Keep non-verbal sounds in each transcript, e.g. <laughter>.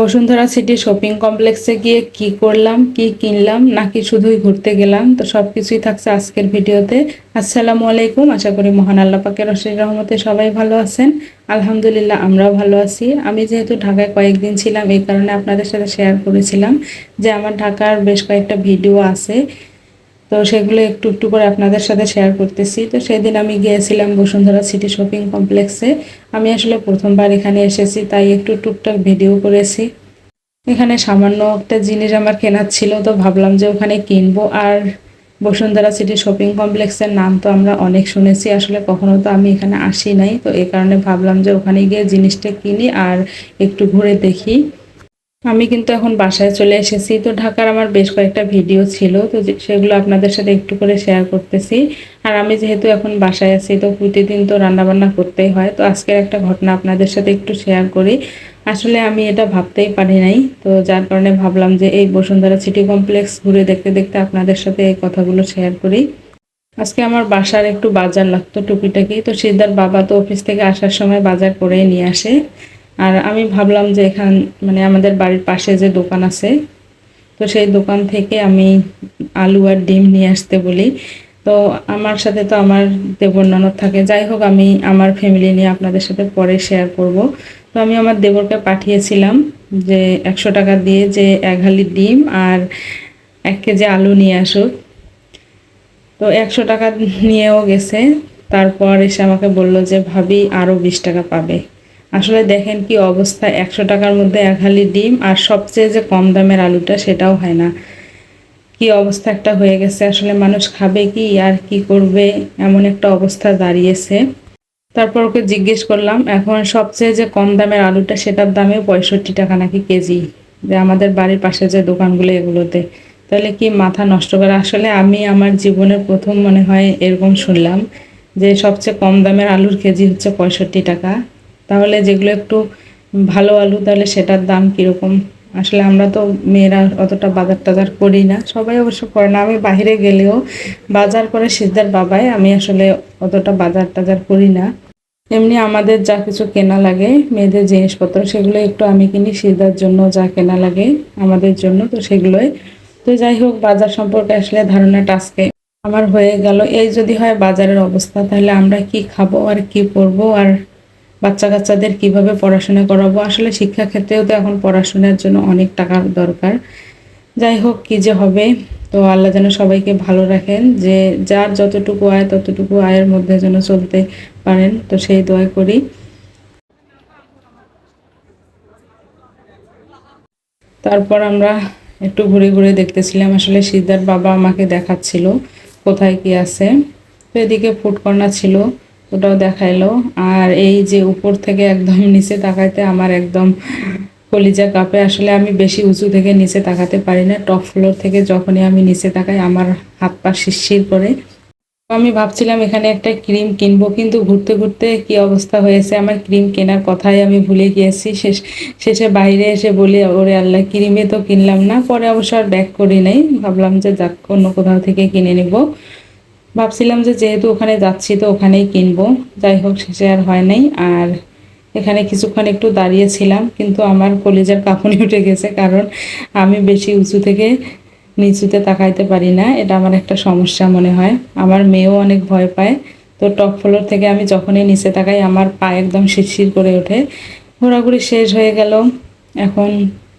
Bashundhara city shopping কমপ্লেক্সে গিয়ে কি করলাম, কি কিনলাম, নাকি শুধুই ঘুরতে গেলাম? তো সব কিছুই থাকছে আজকের ভিডিওতে। আসসালামু আলাইকুম, আশা করি মহান আল্লাহ পাকের রসির রহমতে সবাই ভালো আছেন। আলহামদুলিল্লাহ, আমরাও ভালো আছি। আমি যেহেতু ঢাকায় কয়েকদিন ছিলাম, এই কারণে আপনাদের সাথে শেয়ার করেছিলাম যে আমার ঢাকার বেশ কয়েকটা ভিডিও আছে। তো সেগুলো একটু একটু করে আপনাদের সাথে শেয়ার করতেছি। তো সেদিন আমি গিয়েছিলাম বসুন্ধরা সিটি শপিং কমপ্লেক্সে আমি আসলে প্রথমবার এখানে এসেছি, তাই একটু টুকটাক ভিডিও করেছি। এখানে সামান্য একটা জিনিস আমার কেনার ছিল, তো ভাবলাম যে ওখানে কিনবো। আর বসুন্ধরা সিটি শপিং কমপ্লেক্সের নাম তো আমরা অনেক শুনেছি, আসলে কখনো তো আমি এখানে আসি নাই। তো এই কারণে ভাবলাম যে ওখানে গিয়ে জিনিসটা কিনি আর একটু ঘুরে দেখি। আমি কিন্তু এখন বাসায় চলে এসেছি। তো ঢাকার আমার বেশ কয়েকটা ভিডিও ছিল, তো সেগুলো আপনাদের সাথে একটু করে শেয়ার করতেছি। আর আমি যেহেতু এখন বাসায় আছি, তো প্রতিদিন তো রান্নাবান্না করতেই হয়। তো আজকের একটা ঘটনা আপনাদের সাথে একটু শেয়ার করি। আসলে আমি এটা ভাবতেই পারি নাই। তো যার কারণে ভাবলাম যে এই বসুন্ধরা সিটি কমপ্লেক্স ঘুরে দেখতে দেখতে আপনাদের সাথে এই কথাগুলো শেয়ার করি। আজকে আমার বাসার একটু বাজার লাগতো টুকিটাকি। তো সিদ্ধার বাবা তো অফিস থেকে আসার সময় বাজার করে নিয়ে আসে। আর আমি ভাবলাম যে এখান মানে আমাদের বাড়ির পাশে যে দোকান আছে, তো সেই দোকান থেকে আমি আলু আর ডিম নিয়ে আসতে বলি। তো আমার সাথে তো আমার দেবর ননদ থাকে। যাই হোক, আমি আমার ফ্যামিলি নিয়ে আপনাদের সাথে পরে শেয়ার করব। তো আমি আমার দেবরকে পাঠিয়েছিলাম যে একশো টাকা দিয়ে যে এক হালি ডিম আর এক কেজি আলু নিয়ে আসুক। তো একশো টাকা নিয়েও গেছে। তারপর এসে আমাকে বলল যে, ভাবি আরও বিশ টাকা পাবে। আসলে দেখেন কি অবস্থা, একশো টাকার মধ্যে এক হালি ডিম আর সবচেয়ে যে কম দামের আলুটা সেটাও হয় না। কি অবস্থা একটা হয়ে গেছে, আসলে মানুষ খাবে কি আর কি করবে, এমন একটা অবস্থা দাঁড়িয়েছে। তারপর ওকে জিজ্ঞেস করলাম, এখন সবচেয়ে যে কম দামের আলুটা সেটার দামে পঁয়ষট্টি টাকা নাকি কেজি? যে আমাদের বাড়ির পাশে যে দোকানগুলো এগুলোতে। তাহলে কি মাথা নষ্ট করে? আসলে আমি আমার জীবনের প্রথম মনে হয় এরকম শুনলাম যে সবচেয়ে কম দামের আলুর কেজি হচ্ছে পঁয়ষট্টি টাকা। তাহলে যেগুলো একটু ভালো আলু, তাহলে সেটার দাম কীরকম? আসলে আমরা তো মেয়েরা অতটা বাজার টাজার করি না, সবাই অবশ্য করে না। আমি বাইরে গেলেও বাজার করে সিদ্ধার বাবাই, আমি আসলে অতটা বাজার টাজার করি না। এমনি আমাদের যা কিছু কেনা লাগে, মেয়েদের জিনিসপত্র, সেগুলো একটু আমি কিনি, সিদ্ধার জন্য যা কেনা লাগে আমাদের জন্য, তো সেগুলোই। তো যাই হোক, বাজার সম্পর্কে আসলে ধারণাটা আজকে আমার হয়ে গেল। এই যদি হয় বাজারের অবস্থা, তাহলে আমরা কি খাব আর কি পরবো আর বাচ্চা কাচ্চাদের কীভাবে পড়াশোনা করাবো? আসলে শিক্ষা ক্ষেত্রেও তো এখন পড়াশোনার জন্য অনেক টাকার দরকার। যাই হোক, কি যে হবে? তো আল্লাহ যেন সবাইকে ভালো রাখেন, যে যার যতটুকু আয়, ততটুকু আয়ের মধ্যে যেন চলতে পারেন। তো সেই দোয়া করি। তারপর আমরা একটু ঘুরে ঘুরে দেখতেছিলাম, আসলে সিদ্ধার বাবা আমাকে দেখাচ্ছিল কোথায় কি আছে। তো এদিকে ফুড ছিল। ওটাও দেখাইলো। আর এই যে উপর থেকে একদম <laughs> নিচে তাকাইতে আমার একদম কলিজা কাপে। আসলে আমি বেশি উঁচু থেকে নিচে তাকাতে পারি না। টপ ফ্লোর থেকে যখনই আমি নিচে তাকাই, আমার হাত পা শিরশির করে। আমি ভাবছিলাম এখানে একটা ক্রিম কিনবো, কিন্তু ঘুরতে ঘুরতে কি অবস্থা হয়েছে? আমার ক্রিম কেনার কথাই আমি ভুলে গিয়েছি। শেষ, শেষে বাইরে এসে বলি, ওরে আল্লাহ, ক্রিমে তো কিনলাম না। পরে অবশ্য আর ব্যাক করি নাই। ভাবলাম যে যাক, অন্য কোথাও থেকে কিনে নেব। ভাবছিলাম যে যেহেতু ওখানে যাচ্ছি তো ওখানেই কিনবো। যাই হোক, শেষে আর হয় নাই। আর এখানে কিছুক্ষণ একটু দাঁড়িয়েছিলাম, কিন্তু আমার কলেজের কাঁপুনি <laughs> উঠে গেছে, কারণ আমি বেশি উঁচু থেকে নিচুতে তাকাইতে পারি না। এটা আমার একটা সমস্যা মনে হয়। আমার মেয়েও অনেক ভয় পায়। তো টপ ফ্লোর থেকে আমি যখনই নিচে তাকাই, আমার পা একদম শিরশির করে ওঠে। ঘোরাঘুরি শেষ হয়ে গেল। এখন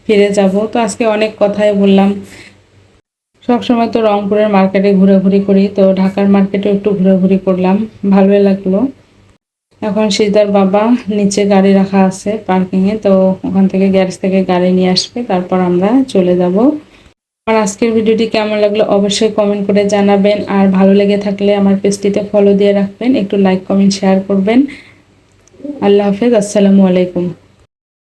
ফিরে যাব। তো আজকে অনেক কথাই বললাম। সব সময় তো রংপুরের মার্কেটে ঘোরাঘুরি করি, তো ঢাকার মার্কেটে একটু ঘোরাঘুরি করলাম, ভালোই লাগল। এখন সিদ্ধার বাবা নিচে গাড়ি রাখা আছে পার্কিংয়ে, তো ওখান থেকে গ্যারেজ থেকে গাড়ি নিয়ে আসবে, তারপর আমরা চলে যাব। আমার আজকের ভিডিওটি কেমন লাগল অবশ্যই কমেন্ট করে জানাবেন, আর ভালো লেগে থাকলে আমার পেজটিতে ফলো দিয়ে রাখবেন, একটু লাইক কমেন্ট শেয়ার করবেন। আল্লাহ হাফেজ, আসসালামু আলাইকুম।